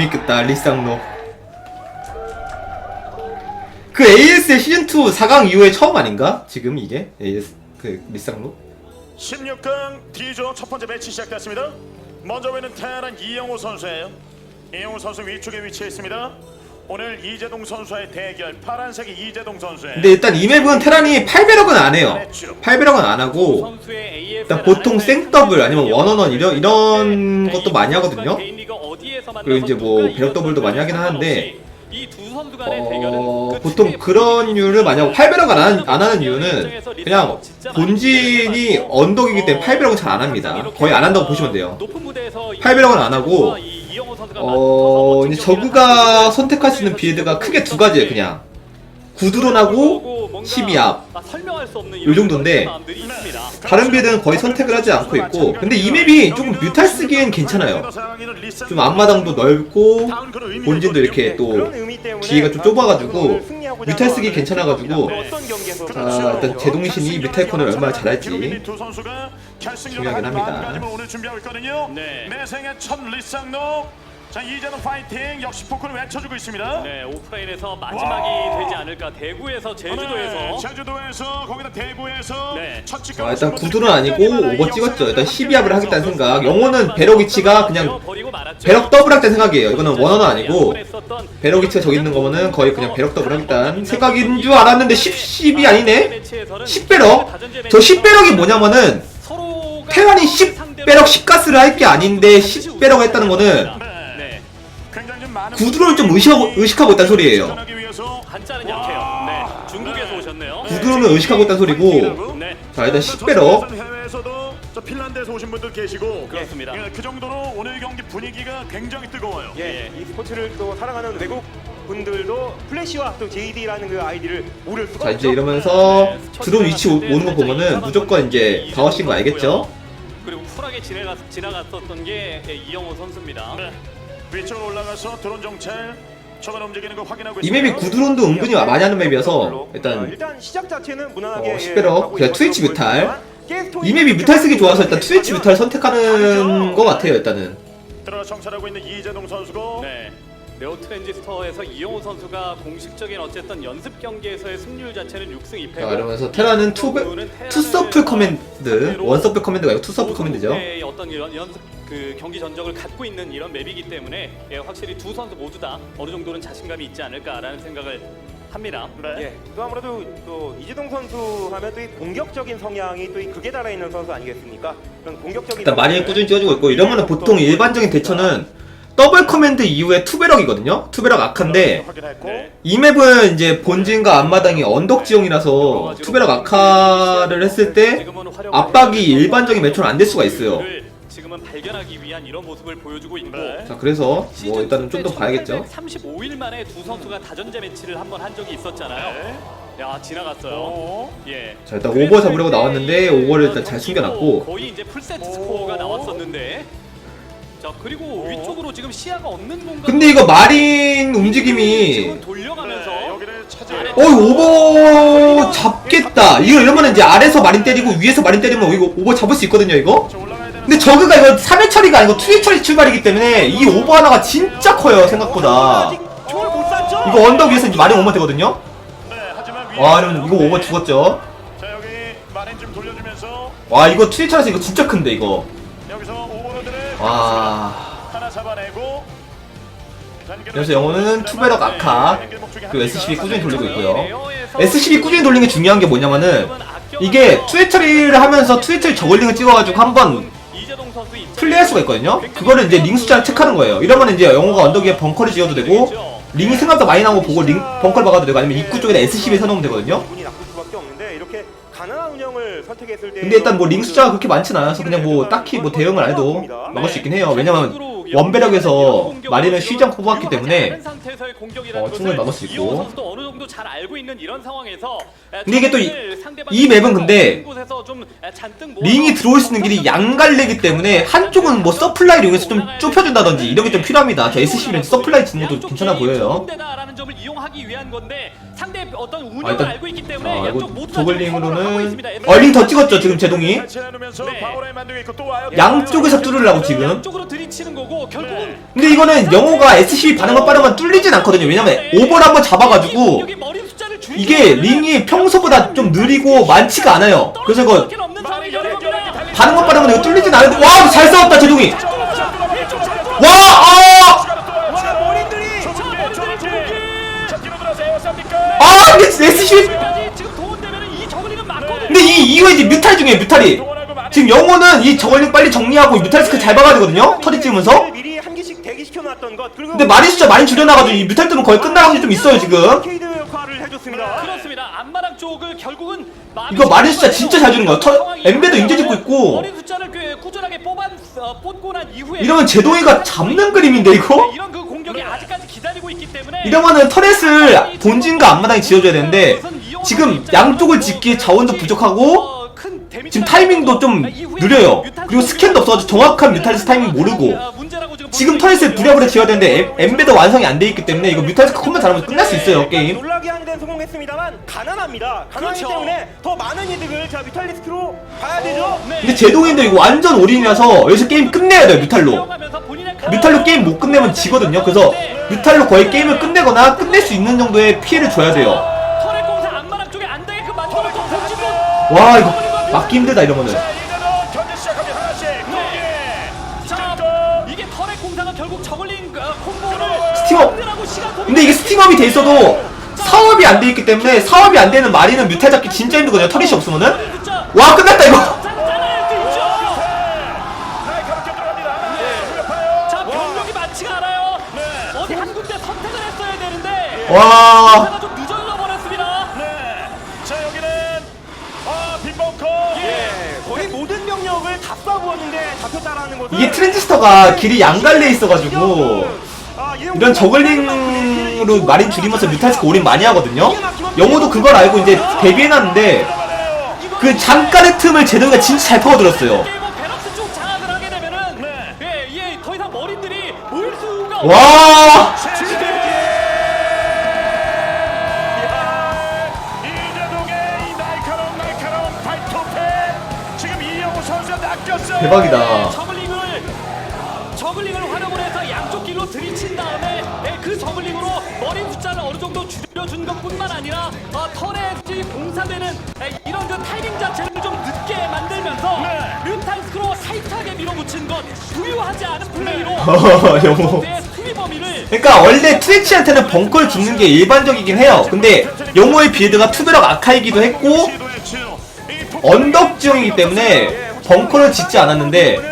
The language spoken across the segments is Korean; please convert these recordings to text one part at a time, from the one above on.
재밌겠다 리쌍로 그 AS의 시즌2 4강 이후에 처음 아닌가? 지금 이게? AS 그 리쌍로? 16강 D조 첫 번째 매치 시작됐습니다. 먼저 보이는 테란 이영호 선수예요. 이영호 선수 위쪽에 위치해 있습니다. 오늘 이재동 선수와의 대결 파란색이 이재동 선수예요. 근데 일단 이 맵은 테란이 8배럭은 안 해요 8배럭은 안 하고 일단 보통 생더블 아니면 원원원 이런 이런 것도 많이 하거든요 그리고 이제 뭐 배럭 더블도 많이 하긴 하는데 어, 보통 그런 이유를 많이 하고 8배럭 안 하는, 안 하는 이유는 그냥 본진이 언덕이기 때문에 8배럭은 잘 안 합니다. 거의 안 한다고 보시면 돼요. 8배럭은 안 하고 어 이제 저그가 선택할 수 있는 빌드가 크게 두 가지예요 그냥 구드론하고 12압 요 정도인데 다른 빌드는 거의 선택을 하지 않고 있고 근데 이 맵이 조금 뮤탈 쓰기엔 괜찮아요 좀 앞마당도 넓고 본진도 이렇게 또 뒤가 좀 좁아가지고 뮤탈 쓰기 괜찮아가지고 네. 어떤 경기에서 자 일단 제동신이 뮤탈콘을 얼마나 잘할지 중요하긴 합니다. 네. 자 이재동 파이팅 역시 포크를 외쳐주고 있습니다. 네, 오프라인에서 마지막이 와. 되지 않을까. 대구에서 네, 제주도에서 제주도에서 거기다 대구에서 네. 첫 직접 자 일단 구두는 아니고 오버 찍었죠 일단 12압을 하겠다는 생각 영호는 배럭 위치가 그냥. 배럭 더블 할때 생각이에요 이거는 원어는 아니고 배럭 위치가 저기 있는 거면은 거의 그냥 배럭 더블 하겠다는 생각인 줄 알았는데 10, 10이 아니네 10배럭? 저 10배럭이 뭐냐면은 테란이 10배럭 10가스를 할 게 아닌데 10배럭 했다는 거는 네. 구두를 좀 의식하고, 의식하고 있다는 소리예요 한자는 약해요. 네. 중국에서 오셨네요. 구두로는 의식하고 있다는 소리고 네. 자 일단 10배럭 해외에서도 저 핀란드에서 오신 분들 계시고 그렇습니다. 예, 그 정도로 오늘 경기 분위기가 굉장히 뜨거워요. 예, 이 스포츠를 또 사랑하는 외국 분들도 플래시와 또 JD라는 그 아이디를 모를 수가 자 없죠. 이제 이러면서 드론 위치 오- 오는 거 보면은 무조건 이제 방어신 거 알겠죠? 그리고 쿨하게 지나갔, 지나갔었던 게 이영호 선수입니다. 네. 위쪽으로 올라가서 드론 정찰 초반 움직이는 거 확인하고 이 맵이. 구드론도 은근히 많이 하는 맵이어서 어, 일단 일단 시작 자체는 무난하게 어, 예, 10배럭, 가고 그냥 있는 트위치 뮤탈. 이 맵이 뮤탈 쓰기 좋아서 일단 트위치 뮤탈 선택하는 거 같아요 일단은 들어 정찰하고 있는 이재동 선수고 네. 네오 트랜지스터에서 이영호 선수가 공식적인 어쨌든 연습 경기에서의 승률 자체는 6승 2패고 자 이러면서 테라는 투, 투 서플 커맨드 원 서플 커맨드가 아니고 투 서플 커맨드죠 의 어떤 연, 연습 그 경기 전적을 갖고 있는 이런 맵이기 때문에 예, 확실히 두 선수 모두 다 어느 정도는 자신감이 있지 않을까라는 생각을 합니다. 네. 예, 또 아무래도 또 이재동 선수 하면 또 이 공격적인 성향이 또 이 극에 달아 있는 선수 아니겠습니까? 그런 공격적인 일단 많이 성향을 꾸준히 찍어주고 있고 이러면은 보통 일반적인 대처는 더블 커맨드 이후에 아카인데 확인했고 네. 이 맵은 이제 본진과 앞마당이 언덕 지형이라서 투배럭 아카를 했을 때 압박이 일반적인 매초는 안 될 수가 있어요 를 지금은 발견하기 위한 이런 모습을 보여주고 있고 네. 자 그래서 뭐 일단은 좀 더 봐야겠죠 35일 만에 두 선수가 다전제 매치를 한 번 한 적이 있었잖아요. 네. 야 지나갔어요. 오. 예. 자 일단 오버 잡으려고 나왔는데 오버를 일단 잘 숨겨놨고 거의 이제 풀세트 오. 스코어가 나왔었는데. 자 그리고 오. 위쪽으로 지금 시야가 없는 공간. 근데 이거 마린 움직임이 지금 돌려가면서 네, 여기를 차지해요. 어이 오버 잡겠다 이거 이러면 이제 아래서 마린 때리고 위에서 마린 때리면 이거 오버 잡을 수 있거든요 이거 자, 올라가야 되는 근데 저그가 이거 3회 처리가 아니고 2회 처리 출발이기 때문에 이 오버 하나가 진짜 커요 생각보다 아직 총을 못 쐈죠? 이거 언덕 위에서 이제 마린 오면 되거든요 네, 하지만 위에 와 이러면 이거 오버 죽었죠 자, 여기 마린 좀 돌려주면서 와 이거 2회 처리에서 이거 진짜 큰데 이거 와. 하나 잡아내고 그래서 영어는 투베럭 아카 네, 그 SCB 꾸준히 돌리고 있고요. SCB 꾸준히 돌리는 게 중요한 게 뭐냐면은 이게 2회 처리를 하면서 2회 처리 저글링을 찍어가지고 한번 플레이할 수가 있거든요. 그거를 이제 링 숫자를 체크하는 거예요. 이러면 이제 영어가 언덕 위에 벙커를 지어도 되고 링이 생각보다 많이 나온 거 보고 링 벙커를 박아도 되고 아니면 입구 쪽에다 SCB 서놓으면 되거든요 근데 일단 뭐 링 숫자가 그렇게 많진 않아서 그냥 뭐 딱히 뭐 대응을 안 해도 막을 수 있긴 해요. 왜냐면 원배력에서 마린을 쉬지 않고 뽑았기 때문에 어, 충분히 막을 수 있고. 근데 이게 또 이- 맵은 근데 링이 들어올 수 있는 길이 양갈래기 때문에 한쪽은 뭐 서플라이를 이용해서 좀 좁혀준다든지 이런 게 좀 필요합니다. 저 SCB는 서플라이 주는 것도 괜찮아 보여요 상대 어떤 운영을 아, 일단- 알고 있기 때문에 아, 양쪽 이거 모두 다 지금 저글링으로는 있습니다. 어링더 찍었죠 지금 제동이 네. 방어라인 만들고 있고 또 와요. 양쪽에서 뚫으려고 지금 양쪽으로 들이치는 거고 뭐 결국은 근데 이거는 영호가 SCB 반응만 빠르면 뚫리진 않거든요. 왜냐면 오버를 한번 잡아가지고 여기 머리 숫자를 줄이기 이게 링이 평소보다 좀 느리고 많지가 않아요. 그래서 이거 밖에 없는 상황이 여러 겁니다. 반응만 빠르면 이거 뚫리진 않은데 와잘 싸웠다 제동이. 와 도움되면 이 저글링은 맞거든요. 근데 이 이후에 이제 뮤탈 중에 뮤탈이 지금 영호는 이 저걸링 빨리 정리하고 이 뮤탈 스크 잘 박아야 되거든요. 터리 찍으면서. 미리 한 개씩 대기시켜 놨던 것 그리고 근데 마리 숫자 많이 줄여놔가지고 이 뮤탈 뜨면 거의 끝날 확률이 좀 있어요 지금. 케이드 역할을 해줬습니다. 그렇습니다. 안마랑 쪽을 결국은 이거 마린 숫자 진짜 잘 주는 거야. 터- 엠베도 인제 짓고 있고. 머리 숫자를 그 꾸준하게 뽑아 어, 뽑고 난 이후에 이러면 제동이가 잡는 그림인데 이거? 네, 이런 그 공격이 아직까지 이러면은 터렛을 본진과 앞마당에 지어줘야 되는데 지금 양쪽을 짓기에 자원도 부족하고 어, 지금 타이밍도 좀 이후에 느려요. 그리고 스캔도 없어가지고 정확한 뮤탈리스 타이밍 모르고 아, 지금 있거든요. 부랴부랴 지어야 되는데 엠- 엠베도 완성이 안 돼 있기 때문에 이거 뮤탈리스 컴만 잘하면 끝날 수 있어요 게임. 놀라게 하는 데는 성공했습니다만 가난합니다. 가난하기 그렇죠. 때문에 더 많은 이득을 자 뮤탈리스크로 봐야 되죠. 네. 근데 제동인데 이거 완전 올인이라서 여기서 게임 끝내야 돼요 뮤탈로. 뮤탈로 게임 못 끝내면 지거든요. 그래서 뮤탈로 거의 게임을 끝내거나 끝낼 수 있는 정도의 피해를 줘야 돼요. 터렛 공사 안마랑 쪽에 안 되게끔 만들어서 본진으로 와 이거 막기 힘들다 이러면은. 근데 이게 스팅업이 돼 있어도 사업이 안 돼 있기 때문에 사업이 안 되는 마리는 뮤탈 잡기 진짜 힘들거든요. 터릿이 없으면은. 와 끝났다 이거. 와. 이게 트랜지스터가 길이 양갈래 있어가지고 아, 이런 저글링 으로 마린 줄이면서 뮤탈스크 올인 많이 하거든요. 영호도 그걸 알고 이제 대비해놨는데 그 잠깐의 틈을 제동이가 진짜 잘 파고들었어요. 와. 대박이다. 저글링을 활용을 해서 양쪽 길로 들이친 다음에 예, 그 저글링으로 머리 숫자를 어느 정도 줄여준 것뿐만 아니라 어, 터렛이 봉사되는 예, 이런 그 타이밍 자체를 좀 늦게 만들면서 네. 뮤탈스크로 타이트하게 밀어붙인 것 부유하지 않은 플레이로 영호. 범위를 그러니까 원래 트위치한테는 벙커를 죽는 게 일반적이긴 해요. 근데 영호의 빌드가 투베럭 아카이기도 했고 언덕 지형이기 때문에 벙커를 짓지 않았는데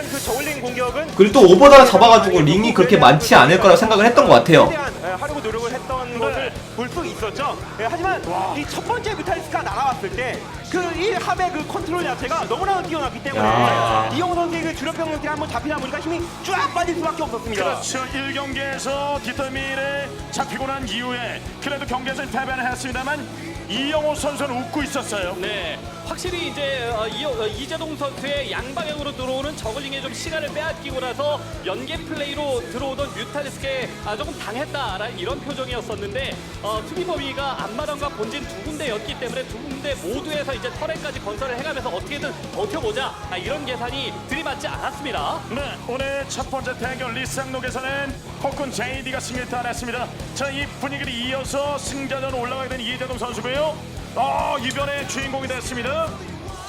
그리고 또 오버다 잡아가지고 링이 그렇게 많지 않을 거라고 생각을 했던 것 같아요. 예, 하려고 노력을 했던 것을 볼 수 있었죠. 예, 하지만 이 첫 번째 뮤탈리스크가 날아왔을 때그 1 합의 그 컨트롤 자체가 너무나 뛰어났기 때문에 야. 이영호 선수의 그 주력 병력들이 한번 잡히다 보니까 힘이 쫙 빠질 수밖에 없었습니다. 그렇죠 1경기에서 뒷덜미를 잡히고 난 이후에 그래도 경기에서 패배를 했습니다만 이영호 선수는 웃고 있었어요 네, 확실히 이제 어, 이, 어, 이재동 선수의 양방향으로 들어오는 저글링에 좀 시간을 빼앗기고 나서 연계 플레이로 들어오던 뮤탈리스크에 아, 조금 당했다라는 이런 표정이었었는데 어, 수비 범위가 앞마당과 본진 두 군데였기 때문에 두 군데 모두에서 이제 터렛까지 건설을 해가면서 어떻게든 버텨보자 아, 이런 계산이 들이맞지 않았습니다. 네, 오늘 첫 번째 대결 리쌍록에서는 폭군 JD가 승리를 따냈습니다. 자, 이 분위기를 이어서 승자전 올라가게 된 이재동 선수고요. 어, 이변의 주인공이 됐습니다.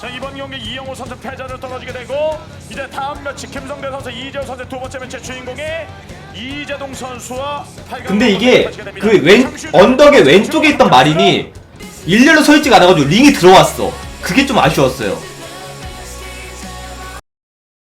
자, 이번 경기 이영호 선수 패자로 떨어지게 되고 이제 다음 매치 김성대 선수, 이재호 선수 두 번째 매치 주인공의 이재동 선수와 8강 근데 이게 그 왼 언덕의 왼쪽에 있던 마린이 일렬로 서 있지가 않아가지고 링이 들어왔어. 그게 좀 아쉬웠어요.